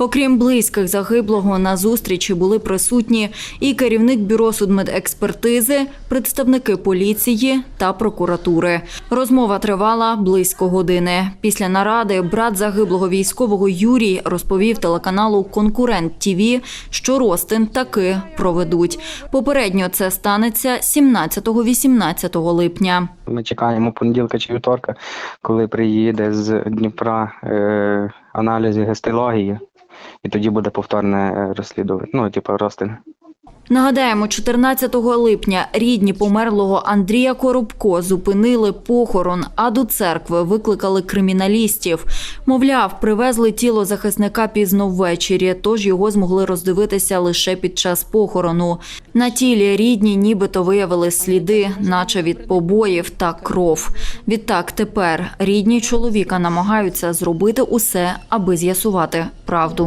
Окрім близьких загиблого, на зустрічі були присутні і керівник бюро судмедекспертизи, представники поліції та прокуратури. Розмова тривала близько години. Після наради брат загиблого військового Юрій розповів телеканалу Конкурент ТІВІ, що розтин таки проведуть. Попередньо це станеться 17-18 липня. Ми чекаємо понеділка чи вівторка, коли приїде з Дніпра е, аналізи гистології, і тоді буде повторне е, розслідування. Ну, типу, розтин. Нагадаємо, 14 липня рідні померлого Андрія Коробко зупинили похорон, а до церкви викликали криміналістів. Мовляв, привезли тіло захисника пізно ввечері, тож його змогли роздивитися лише під час похорону. На тілі рідні нібито виявили сліди, наче від побоїв та кров. Відтак тепер рідні чоловіка намагаються зробити усе, аби з'ясувати правду.